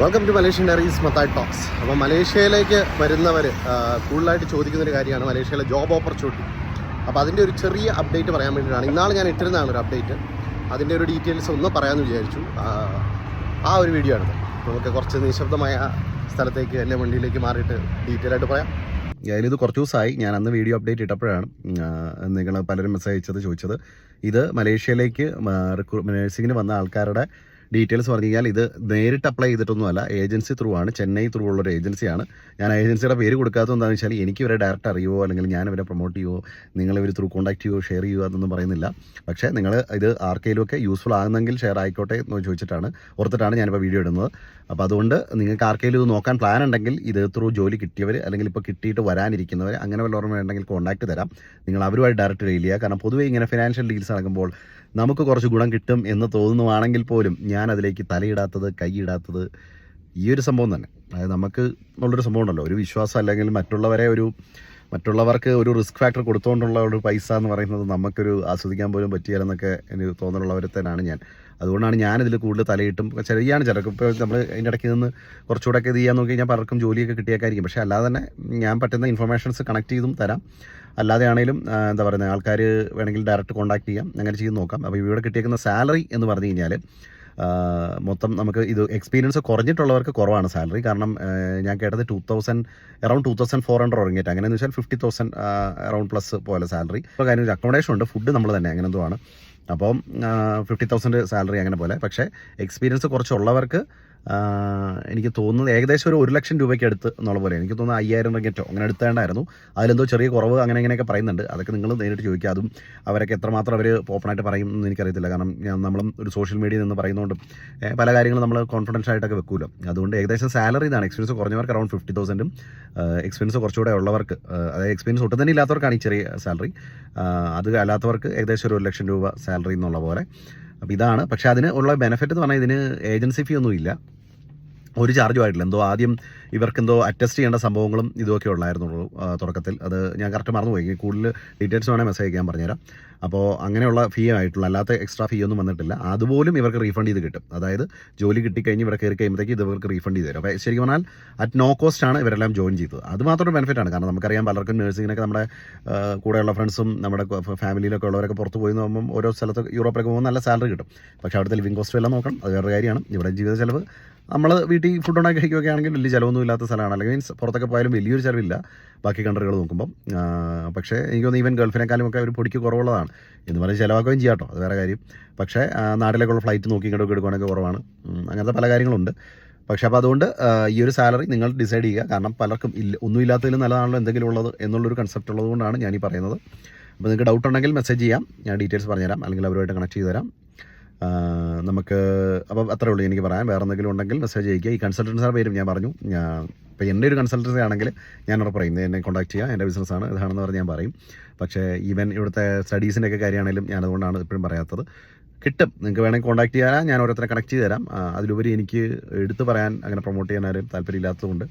Welcome to Malaysian diaries Mathai talks അപ്പോൾ മലേഷ്യയിലേക്ക് വരുന്നവർ കൂടുതലായിട്ട് ചോദിക്കുന്ന ഒരു കാര്യമാണ് മലേഷ്യയിലെ ജോബ് ഓപ്പർച്യൂണിറ്റി അപ്പോൾ അതിന്റെ ഒരു ചെറിയ അപ്ഡേറ്റ് പറയാൻ വേണ്ടിയിട്ടാണ്. ഇന്നാൾ ഞാൻ ഇട്ടിരുന്നതാണ് ഒരു അപ്ഡേറ്റ് അതിന്റെ ഒരു ഡീറ്റെയിൽസ് ഒന്ന് പറയാമെന്ന് വിചാരിച്ചു. ആ, ഒരു വീഡിയോ ആണ് നമുക്ക് കുറച്ച് നിശബ്ദമായ സ്ഥലത്തേക്ക് എന്റെ വണ്ടിയിലേക്ക് മാറിയിട്ട് ഡീറ്റെയിൽ ആയിട്ട് പറയാം. ഇത് കുറച്ച് ദിവസമായി. ഞാൻ അന്ന് വീഡിയോ അപ്ഡേറ്റ് ഇട്ടപ്പോഴാണ് നിങ്ങൾ പലരും മെസ്സേജ് അയച്ചത് ചോദിച്ചത്. ഇത് മലേഷ്യയിലേക്ക് നഴ്സിങ്ങിന് വന്ന ആൾക്കാരുടെ ഡീറ്റെയിൽസ് പറഞ്ഞു കഴിഞ്ഞാൽ ഇത് നേരിട്ട് അപ്ലൈ ചെയ്തിട്ടൊന്നുമല്ല. ഏജൻസി ത്രൂ ആണ്. ചെന്നൈ ത്രൂ ഉള്ള ഒരു ഏജൻസിയാണ്. ഞാൻ ഏജൻസിയുടെ പേര് കൊടുക്കാത്തത് എന്താണെന്ന് വെച്ചാൽ എനിക്ക് ഇവരെ ഡയറക്റ്റ് അറിയുമോ അല്ലെങ്കിൽ ഞാൻ ഇവരെ പ്രൊമോട്ട് ചെയ്യുമോ നിങ്ങൾ ഇവർ ത്രൂ കോൺടാക്ട് ചെയ്യുമോ ഷെയർ ചെയ്യുമോ എന്നൊന്നും പറയുന്നില്ല. പക്ഷേ നിങ്ങൾ ഇത് ആർക്കെങ്കിലും ഒക്കെ യൂസ്ഫുൾ ആകുന്നെങ്കിൽ ഷെയർ ആയിക്കോട്ടെ എന്ന് ചോദിച്ചിട്ടാണ് ഓർത്തിട്ടാണ് ഞാനിപ്പോൾ വീഡിയോ ഇടുന്നത്. അപ്പോൾ അതുകൊണ്ട് നിങ്ങൾക്ക് ആർക്കെങ്കിലും ഇത് നോക്കാൻ പ്ലാൻ ഉണ്ടെങ്കിൽ ഇത് ത്രൂ ജോലി കിട്ടിയവർ അല്ലെങ്കിൽ ഇപ്പോൾ കിട്ടിയിട്ട് വരാനിരിക്കുന്നവർ അങ്ങനെ വല്ലവരും ഉണ്ടെങ്കിൽ കോൺടാക്ട് തരാം. നിങ്ങൾ അവരുമായി ഡയറക്റ്റ് ഡീൽ ചെയ്യുക. കാരണം പൊതുവേ ഇങ്ങനെ ഫിനാൻഷ്യൽ ഡീൽസ് നടക്കുമ്പോൾ നമുക്ക് കുറച്ച് ഗുണം കിട്ടും എന്ന് തോന്നുവാണെങ്കിൽ പോലും ഞാൻ അതിലേക്ക് തലയിടാത്തത് കൈയിടാത്തത് ഈ ഒരു സംഭവം തന്നെ. അതായത് നമുക്ക് ഉള്ളൊരു സംഭവം ഉണ്ടല്ലോ. ഒരു വിശ്വാസം അല്ലെങ്കിൽ മറ്റുള്ളവരെ ഒരു മറ്റുള്ളവർക്ക് ഒരു റിസ്ക് ഫാക്ടർ കൊടുത്തുകൊണ്ടുള്ള ഒരു പൈസ എന്ന് പറയുന്നത് നമുക്കൊരു ആസ്വദിക്കാൻ പോലും പറ്റിയാലെന്നൊക്കെ എനിക്ക് തോന്നലുള്ളവരത്തേനാണ് ഞാൻ. അതുകൊണ്ടാണ് ഞാനിതിൽ കൂടുതൽ തലയിട്ടും ചെറിയാണ്. ചിലർക്ക് ഇപ്പോൾ നമ്മൾ അതിന്റെ ഇടയ്ക്ക് നിന്ന് കുറച്ചുകൂടെയൊക്കെ ഇത് ചെയ്യാൻ നോക്കി കഴിഞ്ഞാൽ പലർക്കും ജോലിയൊക്കെ കിട്ടിയേക്കായിരിക്കും. പക്ഷേ അല്ലാതെ തന്നെ ഞാൻ പറ്റുന്ന ഇൻഫർമേഷൻസ് കണക്ട് ചെയ്തും തരാം. അല്ലാതെ ആണെങ്കിലും എന്താ പറയുന്നത് ആൾക്കാർ വേണമെങ്കിൽ ഡയറക്റ്റ് കോൺടാക്ട് ചെയ്യാം. അങ്ങനെ ചെയ്ത് നോക്കാം. അപ്പോൾ ഇവിടെ കിട്ടിയേക്കുന്ന സാലറി എന്ന് പറഞ്ഞു കഴിഞ്ഞാൽ മൊത്തം നമുക്ക് ഇത് എക്സ്പീരിയൻസ് കുറഞ്ഞിട്ടുള്ളവർക്ക് കുറവാണ് സാലറി കാരണം ഞാൻ കേട്ടത് two thousand around two thousand four hundred ഉറങ്ങിയിട്ട്. അങ്ങനെയെന്ന് വെച്ചാൽ ഫിഫ്റ്റി തൗസൻഡ് അറൗണ്ട് പ്ലസ് പോലെ സാലറി ഇപ്പോൾ കാര്യം അക്കോമഡേഷൻ ഉണ്ട്. ഫുഡ് നമ്മൾ തന്നെ അങ്ങനെ എന്തോ ആണ്. അപ്പം ഫിഫ്റ്റി തൗസൻഡ് സാലറി അങ്ങനെ പോലെ. പക്ഷേ എക്സ്പീരിയൻസ് കുറച്ചുള്ളവർക്ക് എനിക്ക് തോന്നുന്നത് ഏകദേശം ഒരു ഒരു ലക്ഷം രൂപയ്ക്ക് അടുത്ത് എന്നുള്ള പോലെ. എനിക്ക് തോന്നുന്നത് അയ്യായിരം റിങ്ങറ്റോ അങ്ങനെ എടുത്തേണ്ടായിരുന്നു അതിലെന്തോ ചെറിയ കുറവ് അങ്ങനെ ഇങ്ങനെയൊക്കെ പറയുന്നുണ്ട്. അതൊക്കെ നിങ്ങൾ നേരിട്ട് ചോദിക്കുക. അതും അവരൊക്കെ എത്രമാത്രം അവർ ഓപ്പണായിട്ട് പറയും എന്ന് എനിക്കറിയത്തില്ല. കാരണം നമ്മളും ഒരു സോഷ്യൽ മീഡിയയിൽ നിന്ന് പറയുന്നതുകൊണ്ടും പല കാര്യങ്ങളും നമ്മൾ കോൺഫിഡൻസ് ആയിട്ടൊക്കെ വെക്കുമല്ലോ അതുകൊണ്ട് ഏകദേശം സാലറി ഇതാണ്. എക്സ്പീരിയൻസ് കുറഞ്ഞവർക്ക് അറൗണ്ട് ഫിഫ്റ്റി തൗസൻഡും എക്സ്പീരിയൻസ് കുറച്ചുകൂടെ ഉള്ളവർക്ക് അതായത് എക്സ്പീരിയൻസ് ഒട്ടും തന്നെ ഇല്ലാത്തവർക്കാണ് ഈ ചെറിയ സാലറി അത് അല്ലാത്തവർക്ക് ഏകദേശം ഒരു ലക്ഷം രൂപ സാലറി എന്നുള്ള പോലെ. അപ്പോൾ ഇതാണ്. പക്ഷേ അതിന് ഉള്ള ബെനിഫിറ്റ് എന്ന് പറഞ്ഞാൽ ഇതിന് ഏജൻസി ഫീ ഒന്നും ഇല്ല ഒരു ചാർജും ആയിട്ടില്ല. എന്തോ ആദ്യം ഇവർക്ക് എന്തോ അറ്റസ്റ്റ് ചെയ്യേണ്ട സംഭവങ്ങളും ഇതൊക്കെ ഉള്ളായിരുന്നുള്ളൂ തുടക്കത്തിൽ. അത് ഞാൻ കറക്റ്റ് മറന്നുപോയി. കൂടുതൽ ഡീറ്റെയിൽസ് വേണേൽ മെസ്സേജ് അയക്കാൻ പറഞ്ഞുതരാം. അപ്പോൾ അങ്ങനെയുള്ള ഫീ ആയിട്ടുള്ള അല്ലാത്ത എക്സ്ട്രാ ഫീ ഒന്നും വന്നിട്ടില്ല. അതുപോലും ഇവർക്ക് റീഫണ്ട് ചെയ്ത് കിട്ടും. അതായത് ജോലി കിട്ടിക്കഴിഞ്ഞ് ഇവിടെ കയറി കഴിയുമ്പോഴത്തേക്ക് ഇവർക്ക് റീഫണ്ട് ചെയ്ത് തരും. അപ്പോൾ ശരിക്കും പറഞ്ഞാൽ അറ്റ് നോ കോസ്റ്റ് ആണ് ഇവരെല്ലാം ജോയിൻ ചെയ്തത്. അത് മാത്രം ബെനിഫിറ്റ് ആണ്. കാരണം നമുക്കറിയാം പലർക്കും നഴ്സിങ്ങിനൊക്കെ നമ്മുടെ കൂടെയുള്ള ഫ്രണ്ട്സും നമ്മുടെ ഫാമിലിയിലൊക്കെ ഉള്ളവരൊക്കെ പുറത്ത് പോയി നോക്കുമ്പോൾ ഓരോ സ്ഥലത്ത് യൂറോപ്പിലൊക്കെ പോകുമ്പോൾ നല്ല സാലറി കിട്ടും. പക്ഷേ അവിടുത്തെ ലിവിങ് കോസ്റ്റ് എല്ലാം നോക്കണം. അത് വേറെ കാര്യമാണ്. ഇവിടെ ജീവിത ചിലവ് നമ്മൾ വീട്ടിൽ ഫുഡ് ഉണ്ടാക്കി കഴിക്കുകയൊക്കെ ആണെങ്കിൽ വലിയ ചിലവൊന്നും ഇല്ലാത്ത സ്ഥലമാണ്. അല്ലെങ്കിൽ മീൻസ് പുറത്തൊക്കെ പോയാലും വലിയൊരു ചിലവില്ല. ബാക്കി കൺട്രികൾ നോക്കുമ്പോൾ ആ, പക്ഷേ എനിക്ക് തോന്നുന്നു ഈവൻ ഗൾഫിനെക്കാളും ഒക്കെ ഒരു പൊടിക്ക് കുറവുള്ളതാണ്. എന്ന് പറഞ്ഞാൽ ചിലവാക്കുകയും ചെയ്യാം കേട്ടോ അത് വേറെ കാര്യം. പക്ഷേ നാട്ടിലേക്കുള്ള ഫ്ലൈറ്റ് നോക്കി ഇങ്ങോട്ടൊക്കെ എടുക്കുകയാണെങ്കിൽ കുറവാണ്. അങ്ങനത്തെ പല കാര്യങ്ങളുണ്ട്. പക്ഷേ അപ്പോൾ അതുകൊണ്ട് ഈ ഒരു സാലറി നിങ്ങൾ ഡിസൈഡ് ചെയ്യുക. കാരണം പലർക്കും ഇല്ല ഒന്നും ഇല്ലാത്തതിലും നല്ലതാണല്ലോ എന്തെങ്കിലും ഉള്ളത് എന്നുള്ളൊരു കൺസെപ്റ്റ് ഉള്ളതുകൊണ്ടാണ് ഞാൻ ഈ പറയുന്നത്. അപ്പോൾ നിങ്ങൾക്ക് ഡൗട്ട് ഉണ്ടെങ്കിൽ മെസ്സേജ് ചെയ്യാം. ഞാൻ ഡീറ്റെയിൽസ് പറഞ്ഞുതരാം. അല്ലെങ്കിൽ അവരുമായിട്ട് കണക്ട് ചെയ്തു തരാം നമുക്ക് അപ്പോൾ അത്രേ ഉള്ളൂ. എനിക്ക് പറയാൻ വേറെ എന്തെങ്കിലും ഉണ്ടെങ്കിൽ മെസ്സേജ് അയക്കുക. ഈ കൺസൾട്ടൻസിയുടെ പേരും ഞാൻ പറഞ്ഞു. ഞാൻ ഇപ്പോൾ എന്റെ ഒരു കൺസൾട്ടൻസി ആണെങ്കിൽ ഞാൻ ഉറപ്പ് പറയും. എന്നെ കോൺടാക്ട് ചെയ്യുക. എന്റെ ബിസിനസ്സാണ് ഇതാണെന്ന് പറഞ്ഞ് ഞാൻ പറയും. പക്ഷേ ഈവൻ ഇവിടുത്തെ സ്റ്റഡീസിന്റെ ഒക്കെ കാര്യമാണെങ്കിലും ഞാൻ അതുകൊണ്ടാണ് ഇപ്പോഴും പറയാത്തത്. കിട്ടും. നിങ്ങൾക്ക് വേണമെങ്കിൽ കോൺടാക്ട് ചെയ്യാൻ ഞാൻ ഓരോരുത്തരെ കണക്ട് ചെയ്ത് തരാം. അതിലുപരി എനിക്ക് എടുത്ത് പറയാൻ അങ്ങനെ പ്രൊമോട്ട് ചെയ്യാൻ താല്പര്യമില്ലാത്തതുകൊണ്ട്.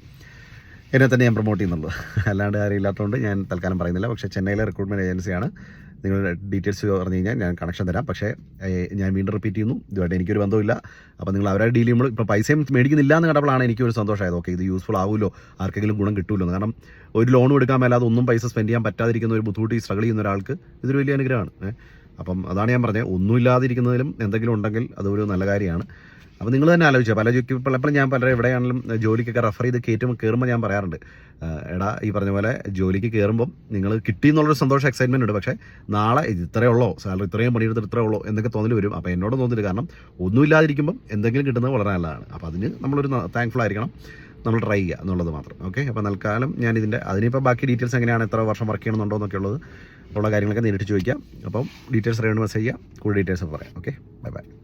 എന്നെ തന്നെ ഞാൻ പ്രൊമോട്ട് ചെയ്യുന്നുള്ളൂ അല്ലാണ്ട് ആരും ഇല്ലാത്തതുകൊണ്ട് ഞാൻ തൽക്കാലം പറയുന്നില്ല. പക്ഷേ ചെന്നൈയിലെ റിക്രൂട്ട്മെന്റ് ഏജൻസിയാണ് നിങ്ങൾ ഡീറ്റെയിൽസ് പറഞ്ഞു കഴിഞ്ഞാൽ ഞാൻ കണക്ഷൻ തരാം. പക്ഷേ ഞാൻ വീണ്ടും റിപ്പീറ്റ് ചെയ്യുന്നു. ഇതുമായിട്ട് എനിക്കൊരു ബന്ധമില്ല അപ്പോൾ നിങ്ങൾ അവരെ ഡീൽ ചെയ്യുമ്പോൾ ഇപ്പോൾ പൈസയും മേടിക്കുന്നില്ല എന്ന് കണ്ടപ്പോഴാണ് എനിക്കൊരു സന്തോഷമായത്. ഓക്കെ ഇത് യൂസ്ഫുൾ ആവുമല്ലോ. ആർക്കെങ്കിലും ഗുണം കിട്ടുമല്ലോ കാരണം ഒരു ലോൺ എടുക്കാൻ മേലാതെ ഒന്നും പൈസ സ്പെൻഡ് ചെയ്യാൻ പറ്റാതിരിക്കുന്ന ഒരു ബുദ്ധിമുട്ടി സ്ട്രഗിൾ ചെയ്യുന്ന ഒരാൾക്ക് ഇതൊരു വലിയ അനുഗ്രഹമാണ്. അപ്പം അതാണ് ഞാൻ പറഞ്ഞത്. ഒന്നുമില്ലാതിരിക്കുന്നതിലും എന്തെങ്കിലും ഉണ്ടെങ്കിൽ അതൊരു നല്ല കാര്യമാണ്. അപ്പോൾ നിങ്ങൾ തന്നെ ആലോചിക്കുക പല ജോലിക്ക് പലപ്പോഴും ഞാൻ പലരെ എവിടെയാണെങ്കിലും ജോലിക്കൊക്കെ റെഫർ ചെയ്ത് കയറ്റുമ്പോൾ കയറുമ്പോൾ ഞാൻ പറയാറുണ്ട്. എടാ ഈ പറഞ്ഞ പോലെ ജോലിക്ക് കയറുമ്പം നിങ്ങൾ കിട്ടി എന്നുള്ളൊരു സന്തോഷം എക്സൈറ്റ്മെന്റ് ഉണ്ട്. പക്ഷേ നാളെ ഇത് ഇത്രയേ ഉള്ളോ. സാലറി ഇത്രയും പണിയെടുത്ത് ഇത്രയേ ഉള്ളോ എന്നൊക്കെ തോന്നൽ വരും. അപ്പോൾ എന്നോട് തോന്നില്ല കാരണം ഒന്നുമില്ലാതിരിക്കുമ്പം എന്തെങ്കിലും കിട്ടുന്നത് വളരെ നല്ലതാണ്. അപ്പോൾ അതിന് നമ്മളൊരു താങ്ക്ഫുൾ ആയിരിക്കണം. നമ്മൾ ട്രൈ ചെയ്യുക എന്നുള്ളത് മാത്രം. ഓക്കെ അപ്പോൾ തൽക്കാലം ഞാൻ ഇതിന്റെ അതിനിപ്പോൾ ബാക്കി ഡീറ്റെയിൽസ് എങ്ങനെയാണ് എത്ര വർഷം വർക്ക് ചെയ്യണമെന്നുണ്ടോ എന്നൊക്കെ ഉള്ളത് ഉള്ള കാര്യങ്ങളൊക്കെ നേരിട്ട് ചോദിക്കാം. അപ്പം ഡീറ്റെയിൽസ് അറിയാണ്ട് മെസ്സേജ് ചെയ്യാം. കൂടുതൽ ഡീറ്റെയിൽസ് പറയാം. Okay bye bye